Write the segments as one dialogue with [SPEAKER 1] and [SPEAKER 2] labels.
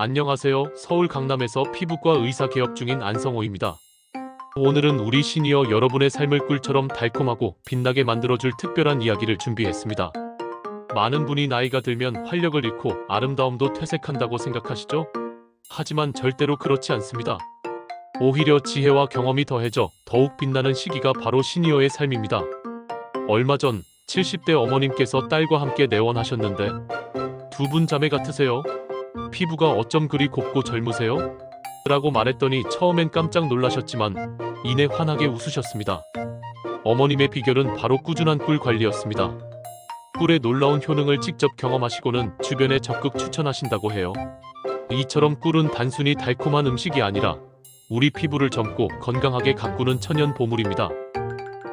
[SPEAKER 1] 안녕하세요. 서울 강남에서 피부과 의사 개업 중인 안성호입니다. 오늘은 우리 시니어 여러분의 삶을 꿀처럼 달콤하고 빛나게 만들어줄 특별한 이야기를 준비했습니다. 많은 분이 나이가 들면 활력을 잃고 아름다움도 퇴색한다고 생각하시죠? 하지만 절대로 그렇지 않습니다. 오히려 지혜와 경험이 더해져 더욱 빛나는 시기가 바로 시니어의 삶입니다. 얼마 전 70대 어머님께서 딸과 함께 내원하셨는데 두 분 자매 같으세요? 피부가 어쩜 그리 곱고 젊으세요? 라고 말했더니 처음엔 깜짝 놀라셨지만 이내 환하게 웃으셨습니다. 어머님의 비결은 바로 꾸준한 꿀 관리였습니다. 꿀의 놀라운 효능을 직접 경험하시고는 주변에 적극 추천하신다고 해요. 이처럼 꿀은 단순히 달콤한 음식이 아니라 우리 피부를 젊고 건강하게 가꾸는 천연 보물입니다.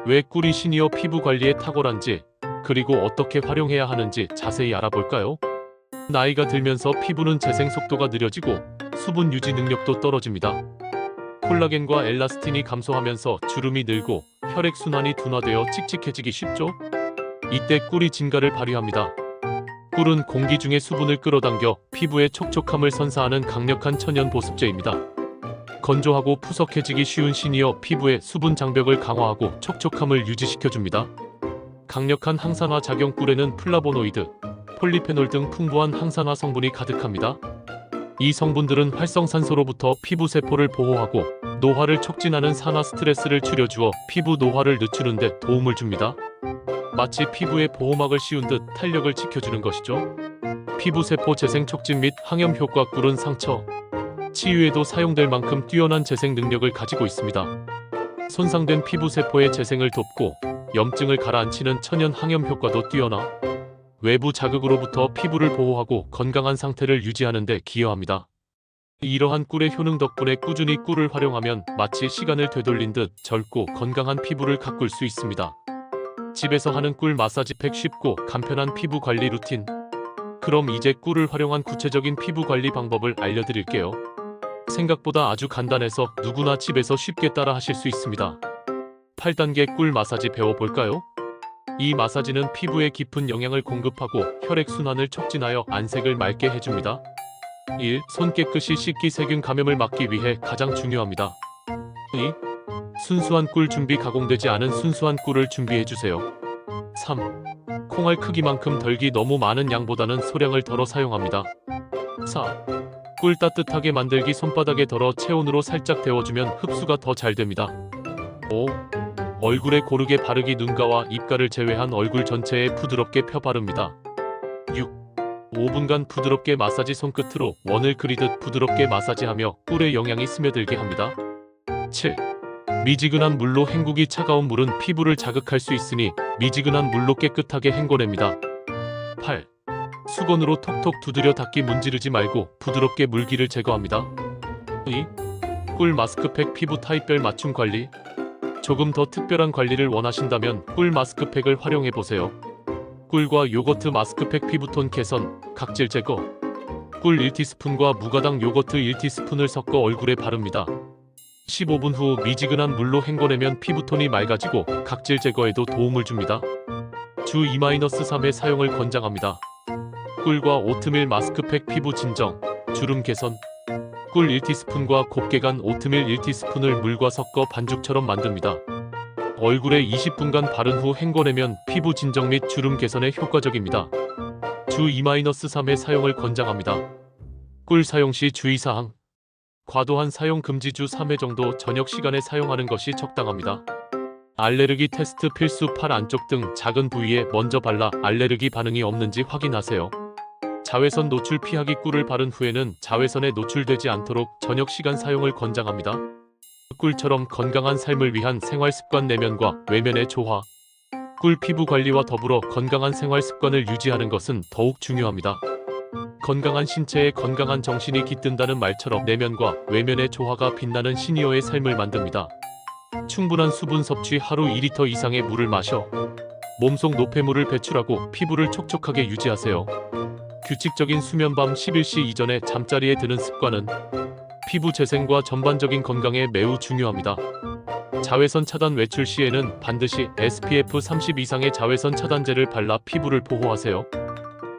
[SPEAKER 1] 왜 꿀이 시니어 피부 관리에 탁월한지 그리고 어떻게 활용해야 하는지 자세히 알아볼까요? 나이가 들면서 피부는 재생 속도가 느려지고 수분 유지 능력도 떨어집니다. 콜라겐과 엘라스틴이 감소하면서 주름이 늘고 혈액 순환이 둔화되어 칙칙해지기 쉽죠? 이때 꿀이 진가를 발휘합니다. 꿀은 공기 중의 수분을 끌어당겨 피부의 촉촉함을 선사하는 강력한 천연 보습제입니다. 건조하고 푸석해지기 쉬운 시니어 피부의 수분 장벽을 강화하고 촉촉함을 유지시켜줍니다. 강력한 항산화 작용 꿀에는 플라보노이드, 폴리페놀 등 풍부한 항산화 성분이 가득합니다. 이 성분들은 활성산소로부터 피부 세포를 보호하고 노화를 촉진하는 산화 스트레스를 줄여주어 피부 노화를 늦추는 데 도움을 줍니다. 마치 피부의 보호막을 씌운 듯 탄력을 지켜주는 것이죠. 피부 세포 재생 촉진 및 항염 효과 꿀은 상처, 치유에도 사용될 만큼 뛰어난 재생 능력을 가지고 있습니다. 손상된 피부 세포의 재생을 돕고 염증을 가라앉히는 천연 항염 효과도 뛰어나 외부 자극으로부터 피부를 보호하고 건강한 상태를 유지하는 데 기여합니다. 이러한 꿀의 효능 덕분에 꾸준히 꿀을 활용하면 마치 시간을 되돌린 듯 젊고 건강한 피부를 가꿀 수 있습니다. 집에서 하는 꿀 마사지팩 쉽고 간편한 피부 관리 루틴. 그럼 이제 꿀을 활용한 구체적인 피부 관리 방법을 알려드릴게요. 생각보다 아주 간단해서 누구나 집에서 쉽게 따라 하실 수 있습니다. 8단계 꿀 마사지 배워볼까요? 이 마사지는 피부에 깊은 영양을 공급하고 혈액 순환을 촉진하여 안색을 맑게 해줍니다. 1. 손 깨끗이 씻기 세균 감염을 막기 위해 가장 중요합니다. 2. 순수한 꿀 준비 가공되지 않은 순수한 꿀을 준비해주세요. 3. 콩알 크기만큼 덜기 너무 많은 양보다는 소량을 덜어 사용합니다. 4. 꿀 따뜻하게 만들기 손바닥에 덜어 체온으로 살짝 데워주면 흡수가 더 잘 됩니다. 5. 얼굴에 고르게 바르기 눈가와 입가를 제외한 얼굴 전체에 부드럽게 펴 바릅니다. 6. 5분간 부드럽게 마사지 손끝으로 원을 그리듯 부드럽게 마사지하며 꿀의 영양이 스며들게 합니다. 7. 미지근한 물로 헹구기 차가운 물은 피부를 자극할 수 있으니 미지근한 물로 깨끗하게 헹궈냅니다. 8. 수건으로 톡톡 두드려 닦기 문지르지 말고 부드럽게 물기를 제거합니다. 2. 꿀 마스크팩 피부 타입별 맞춤 관리 조금 더 특별한 관리를 원하신다면 꿀 마스크팩을 활용해 보세요. 꿀과 요거트 마스크팩 피부톤 개선, 각질 제거. 꿀 1티스푼과 무가당 요거트 1티스푼을 섞어 얼굴에 바릅니다. 15분 후 미지근한 물로 헹궈내면 피부톤이 맑아지고 각질 제거에도 도움을 줍니다. 주 2-3회 사용을 권장합니다. 꿀과 오트밀 마스크팩 피부 진정, 주름 개선. 꿀 1티스푼과 곱게 간 오트밀 1티스푼을 물과 섞어 반죽처럼 만듭니다. 얼굴에 20분간 바른 후 헹궈내면 피부 진정 및 주름 개선에 효과적입니다. 주 2-3회 사용을 권장합니다. 꿀 사용 시 주의사항. 과도한 사용 금지 주 3회 정도 저녁 시간에 사용하는 것이 적당합니다. 알레르기 테스트 필수 팔 안쪽 등 작은 부위에 먼저 발라 알레르기 반응이 없는지 확인하세요. 자외선 노출 피하기 꿀을 바른 후에는 자외선에 노출되지 않도록 저녁 시간 사용을 권장합니다. 꿀처럼 건강한 삶을 위한 생활 습관 내면과 외면의 조화. 꿀 피부 관리와 더불어 건강한 생활 습관을 유지하는 것은 더욱 중요합니다. 건강한 신체에 건강한 정신이 깃든다는 말처럼 내면과 외면의 조화가 빛나는 시니어의 삶을 만듭니다. 충분한 수분 섭취 하루 2리터 이상의 물을 마셔 몸속 노폐물을 배출하고 피부를 촉촉하게 유지하세요. 규칙적인 수면 밤 11시 이전에 잠자리에 드는 습관은 피부 재생과 전반적인 건강에 매우 중요합니다. 자외선 차단 외출 시에는 반드시 SPF 30 이상의 자외선 차단제를 발라 피부를 보호하세요.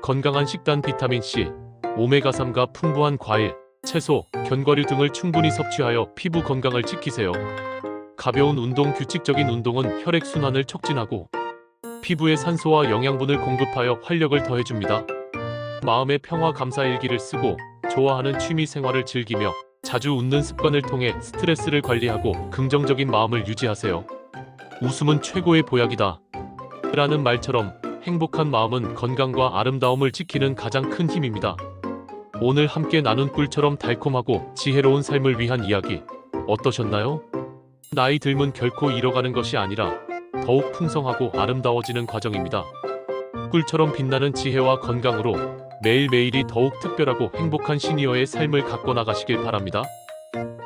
[SPEAKER 1] 건강한 식단 비타민 C, 오메가3가 풍부한 과일, 채소, 견과류 등을 충분히 섭취하여 피부 건강을 지키세요. 가벼운 운동 규칙적인 운동은 혈액 순환을 촉진하고 피부에 산소와 영양분을 공급하여 활력을 더해줍니다. 마음의 평화 감사 일기를 쓰고 좋아하는 취미 생활을 즐기며 자주 웃는 습관을 통해 스트레스를 관리하고 긍정적인 마음을 유지하세요. 웃음은 최고의 보약이다. 라는 말처럼 행복한 마음은 건강과 아름다움을 지키는 가장 큰 힘입니다. 오늘 함께 나눈 꿀처럼 달콤하고 지혜로운 삶을 위한 이야기 어떠셨나요? 나이 들면 결코 잃어가는 것이 아니라 더욱 풍성하고 아름다워지는 과정입니다. 꿀처럼 빛나는 지혜와 건강으로 매일매일이 더욱 특별하고 행복한 시니어의 삶을 갖고 나가시길 바랍니다.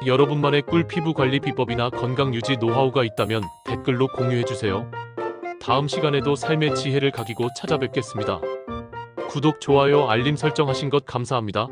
[SPEAKER 1] 여러분만의 꿀 피부 관리 비법이나 건강 유지 노하우가 있다면 댓글로 공유해주세요. 다음 시간에도 삶의 지혜를 가기고 찾아뵙겠습니다. 구독, 좋아요, 알림 설정하신 것 감사합니다.